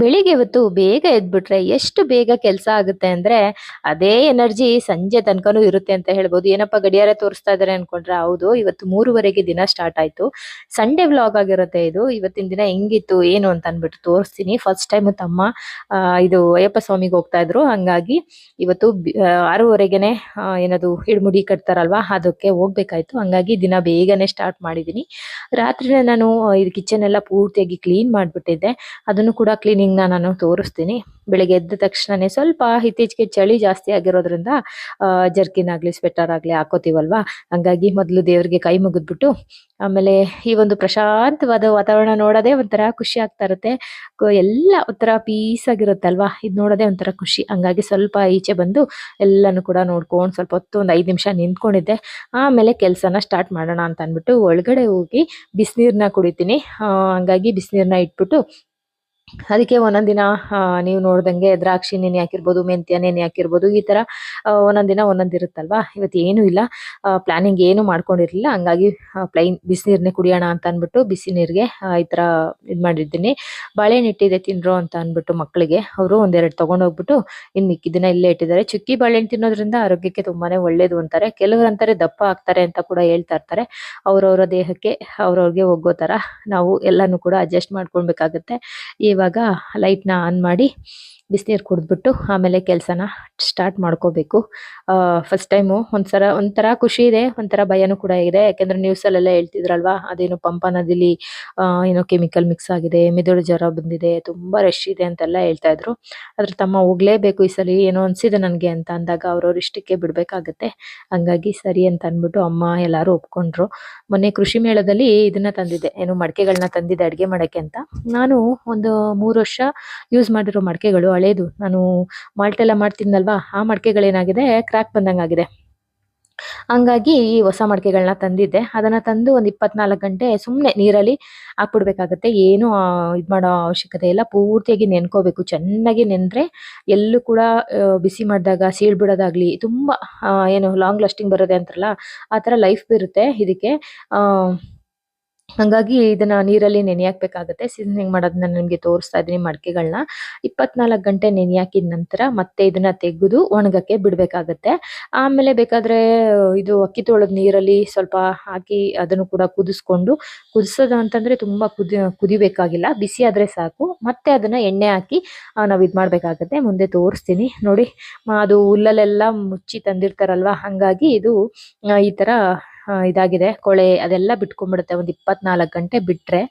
ಬೆಳಿಗ್ಗೆ ಇವತ್ತು ಬೇಗ ಎದ್ಬಿಟ್ರೆ ಎಷ್ಟು ಬೇಗ ಕೆಲಸ ಆಗುತ್ತೆ ಅಂದ್ರೆ ಅದೇ ಎನರ್ಜಿ ಸಂಜೆ ತನಕನೂ ಇರುತ್ತೆ ಅಂತ ಹೇಳ್ಬೋದು. ಏನಪ್ಪ ಗಡಿಯಾರ ತೋರಿಸ್ತಾ ಇದಾರೆ ಅನ್ಕೊಂಡ್ರೆ ಹೌದು, ಇವತ್ತು ಮೂರುವರೆಗೆ ದಿನ ಸ್ಟಾರ್ಟ್ ಆಯ್ತು. ಸಂಡೇ ವ್ಲಾಗ್ ಆಗಿರುತ್ತೆ ಇದು. ಇವತ್ತಿನ ದಿನ ಹೆಂಗಿತ್ತು, ಏನು ಅಂತ ಅಂದ್ಬಿಟ್ಟು ತೋರಿಸ್ತೀನಿ. ಫಸ್ಟ್ ಟೈಮ್ ತಮ್ಮ ಇದು ಅಯ್ಯಪ್ಪ ಸ್ವಾಮಿಗೆ ಹೋಗ್ತಾ ಇದ್ರು. ಹಂಗಾಗಿ ಇವತ್ತು ಆರೂವರೆಗೆನೆ ಏನದು ಹಿಡ್ಮುಡಿ ಕಟ್ತಾರಲ್ವಾ, ಅದಕ್ಕೆ ಹೋಗ್ಬೇಕಾಯ್ತು. ಹಂಗಾಗಿ ದಿನ ಬೇಗನೆ ಸ್ಟಾರ್ಟ್ ಮಾಡಿದೀನಿ. ರಾತ್ರಿನೇ ನಾನು ಇದು ಕಿಚನ್ ಎಲ್ಲ ಪೂರ್ತಿಯಾಗಿ ಕ್ಲೀನ್ ಮಾಡ್ಬಿಟ್ಟಿದ್ದೆ. ಅದನ್ನು ಕೂಡ ಕ್ಲೀನಿಂಗ್ ನ ನಾನು ತೋರಿಸ್ತೀನಿ. ಬೆಳಿಗ್ಗೆ ಎದ್ದ ತಕ್ಷಣನೇ ಸ್ವಲ್ಪ ಇತ್ತೀಚೆಗೆ ಚಳಿ ಜಾಸ್ತಿ ಆಗಿರೋದ್ರಿಂದ ಜರ್ಕಿನ್ ಆಗಲಿ ಸ್ವೆಟರ್ ಆಗಲಿ ಹಾಕೋತೀವಲ್ವಾ? ಹಂಗಾಗಿ ಮೊದಲು ದೇವರಿಗೆ ಕೈ ಮುಗಿದ್ಬಿಟ್ಟು, ಆಮೇಲೆ ಈ ಒಂದು ಪ್ರಶಾಂತವಾದ ವಾತಾವರಣ ನೋಡೋದೇ ಒಂಥರ ಖುಷಿ ಆಗ್ತಾ ಇರುತ್ತೆ. ಎಲ್ಲ ಒಂಥರ ಪೀಸ್ ಆಗಿರುತ್ತಲ್ವಾ? ಇದು ನೋಡೋದೇ ಒಂಥರ ಖುಷಿ. ಹಂಗಾಗಿ ಸ್ವಲ್ಪ ಈಚೆ ಬಂದು ಎಲ್ಲನೂ ಕೂಡ ನೋಡ್ಕೊಂಡು ಸ್ವಲ್ಪ ಹೊತ್ತು ಒಂದು ಐದು ನಿಮಿಷ ನಿಂತ್ಕೊಂಡಿದ್ದೆ. ಆಮೇಲೆ ಕೆಲಸನ ಸ್ಟಾರ್ಟ್ ಮಾಡೋಣ ಅಂತ ಅಂದ್ಬಿಟ್ಟು ಒಳಗಡೆ ಹೋಗಿ ಬಿಸಿನೀರನ್ನ ಕುಡಿತೀನಿ. ಹಂಗಾಗಿ ಬಿಸಿನೀರನ್ನ ಇಟ್ಬಿಟ್ಟು ಅದಕ್ಕೆ ಒಂದೊಂದ್ ದಿನ ನೀವು ನೋಡ್ದಂಗೆ ದ್ರಾಕ್ಷಿ ನೆನೆ ಹಾಕಿರ್ಬೋದು, ಮೆಂತ್ಯ ನೆನೆ ಹಾಕಿರ್ಬೋದು, ಈ ತರ ಒಂದೊಂದು ದಿನ ಒಂದೊಂದ್ ಇರುತ್ತಲ್ವಾ? ಇವತ್ತು ಏನು ಇಲ್ಲ. ಪ್ಲಾನಿಂಗ್ ಏನು ಮಾಡ್ಕೊಂಡಿರ್ಲಿಲ್ಲ. ಹಂಗಾಗಿ ಪ್ಲೈನ್ ಬಿಸಿ ಬಿಸಿನೀರ್ನೇ ಕುಡಿಯೋಣ ಅಂತ ಅನ್ಬಿಟ್ಟು ಬಿಸಿ ನೀರಿಗೆ ಈ ತರ ಇದ್ ಮಾಡಿದ್ದೀನಿ. ಬಾಳೆಹಣ್ಣು ಇಟ್ಟಿದೆ ತಿನ್ರೋ ಅಂತ ಅನ್ಬಿಟ್ಟು ಮಕ್ಕಳಿಗೆ ಅವರು ಒಂದೆರಡು ತಗೊಂಡ್ ಹೋಗ್ಬಿಟ್ಟು ಇನ್ ಮಿಕ್ಕಿದಿನ ಇಲ್ಲೇ ಇಟ್ಟಿದ್ದಾರೆ. ಚುಕ್ಕಿ ಬಾಳೆಹಣ್ಣು ತಿನ್ನೋದ್ರಿಂದ ಆರೋಗ್ಯಕ್ಕೆ ತುಂಬಾನೇ ಒಳ್ಳೇದು ಅಂತಾರೆ. ಕೆಲವರು ಅಂತಾರೆ ದಪ್ಪ ಆಗ್ತಾರೆ ಅಂತ ಕೂಡ ಹೇಳ್ತಾ ಇರ್ತಾರೆ. ಅವ್ರವ್ರ ದೇಹಕ್ಕೆ, ಅವ್ರವ್ರಿಗೆ ಹೋಗೋ ತರ ನಾವು ಎಲ್ಲಾನು ಕೂಡ ಅಡ್ಜಸ್ಟ್ ಮಾಡ್ಕೊಳ್ಬೇಕಾಗತ್ತೆ. ಇವಾಗ ಲೈಟ್ನ ಆನ್ ಮಾಡಿ ಬಿಸಿನೀರು ಕುಡಿದ್ಬಿಟ್ಟು ಆಮೇಲೆ ಕೆಲಸನ ಸ್ಟಾರ್ಟ್ ಮಾಡ್ಕೋಬೇಕು. ಫಸ್ಟ್ ಟೈಮು ಒಂದ್ಸಲ ಒಂಥರ ಖುಷಿ ಇದೆ, ಒಂಥರ ಭಯನೂ ಕೂಡ ಇದೆ. ಯಾಕೆಂದ್ರೆ ನ್ಯೂಸಲ್ಲೆಲ್ಲ ಹೇಳ್ತಿದ್ರಲ್ವಾ, ಅದೇನು ಪಂಪ ನದಿಲಿ ಏನೋ ಕೆಮಿಕಲ್ ಮಿಕ್ಸ್ ಆಗಿದೆ, ಮೆದುಳು ಜ್ವರ ಬಂದಿದೆ, ತುಂಬಾ ರಶ್ ಇದೆ ಅಂತೆಲ್ಲ ಹೇಳ್ತಾ ಇದ್ರು. ಆದ್ರೆ ತಮ್ಮ ಹೋಗ್ಲೇಬೇಕು ಈ ಸಲ, ಏನೋ ಅನ್ಸಿದೆ ನನಗೆ ಅಂತ ಅಂದಾಗ ಅವ್ರವ್ರ ಇಷ್ಟಕ್ಕೆ ಬಿಡಬೇಕಾಗತ್ತೆ. ಹಂಗಾಗಿ ಸರಿ ಅಂತ ಅಂದ್ಬಿಟ್ಟು ಅಮ್ಮ ಎಲ್ಲರೂ ಒಪ್ಕೊಂಡ್ರು. ಮೊನ್ನೆ ಕೃಷಿ ಮೇಳದಲ್ಲಿ ಇದನ್ನ ತಂದಿದ್ದೆ, ಏನು ಮಡಕೆಗಳನ್ನ ತಂದಿದ್ದೆ ಅಡುಗೆ ಮಾಡೋಕ್ಕೆ ಅಂತ. ನಾನು ಒಂದು ಮೂರು ವರ್ಷ ಯೂಸ್ ಮಾಡಿರೋ ಮಡಕೆಗಳು ಹಳೇದು ನಾನು ಮಾಲ್ಟ್ ಎಲ್ಲ ಮಾಡ್ತಿದ್ನಲ್ವಾ? ಆ ಮಡಕೆಗಳೇನಾಗಿದೆ ಕ್ರ್ಯಾಕ್ ಬಂದಂಗಾಗಿದೆ. ಹಂಗಾಗಿ ಈ ಹೊಸ ಮಡಕೆಗಳನ್ನ ತಂದಿದ್ದೆ. ಅದನ್ನು ತಂದು ಒಂದು ಇಪ್ಪತ್ನಾಲ್ಕು ಗಂಟೆ ಸುಮ್ಮನೆ ನೀರಲ್ಲಿ ಹಾಕ್ಬಿಡ್ಬೇಕಾಗತ್ತೆ. ಏನು ಇದು ಮಾಡೋ ಅವಶ್ಯಕತೆ ಇಲ್ಲ. ಪೂರ್ತಿಯಾಗಿ ನೆನ್ಕೋಬೇಕು. ಚೆನ್ನಾಗಿ ನೆಂದ್ರೆ ಎಲ್ಲೂ ಕೂಡ ಬಿಸಿ ಮಾಡಿದಾಗ ಸೀಳ್ಬಿಡೋದಾಗಲಿ ತುಂಬ ಏನು ಲಾಂಗ್ ಲಾಸ್ಟಿಂಗ್ ಬರೋದೆ ಅಂತಾರಲ್ಲ, ಆ ಥರ ಲೈಫ್ ಇರುತ್ತೆ ಇದಕ್ಕೆ. ಹಂಗಾಗಿ ಇದನ್ನ ನೀರಲ್ಲಿ ನೆನೆ ಹಾಕ್ಬೇಕಾಗತ್ತೆ. ಸೀಸನಿಂಗ್ ಮಾಡೋದನ್ನ ನಿಮ್ಗೆ ತೋರಿಸ್ತಾ ಇದೀನಿ ಮಡಕೆಗಳನ್ನ ಇಪ್ಪತ್ನಾಲ್ಕು ಗಂಟೆ ನೆನೆ ಹಾಕಿದ ನಂತರ ಮತ್ತೆ ಇದನ್ನ ತೆಗೆದು ಒಣಗಕ್ಕೆ ಬಿಡ್ಬೇಕಾಗತ್ತೆ. ಆಮೇಲೆ ಬೇಕಾದ್ರೆ, ಇದು ಅಕ್ಕಿ ತೊಳೆದ ನೀರಲ್ಲಿ ಸ್ವಲ್ಪ ಹಾಕಿ ಅದನ್ನು ಕೂಡ ಕುದಿಸ್ಕೊಂಡು, ಕುದಿಸೋದು ಅಂತಂದ್ರೆ ತುಂಬಾ ಕುದಿ, ಕುದಿಬೇಕಾಗಿಲ್ಲ. ಬಿಸಿ ಆದ್ರೆ ಸಾಕು. ಮತ್ತೆ ಅದನ್ನ ಎಣ್ಣೆ ಹಾಕಿ ನಾವು ಇದ್ ಮಾಡ್ಬೇಕಾಗತ್ತೆ. ಮುಂದೆ ತೋರಿಸ್ತೀನಿ. ನೋಡಿ, ಅದು ಹುಲ್ಲಲ್ಲೆಲ್ಲ ಮುಚ್ಚಿ ತಂದಿರ್ತಾರಲ್ವಾ? ಹಂಗಾಗಿ ಇದು ಈ ತರ ಇದಾಗಿದೆ. ಕೊಳೆ ಅದೆಲ್ಲ ಬಿಟ್ಕೊಂಡ್ಬಿಡುತ್ತೆ. ಒಂದು ಇಪ್ಪತ್ನಾಲ್ಕು ಗಂಟೆ ಬಿಟ್ಟರೆ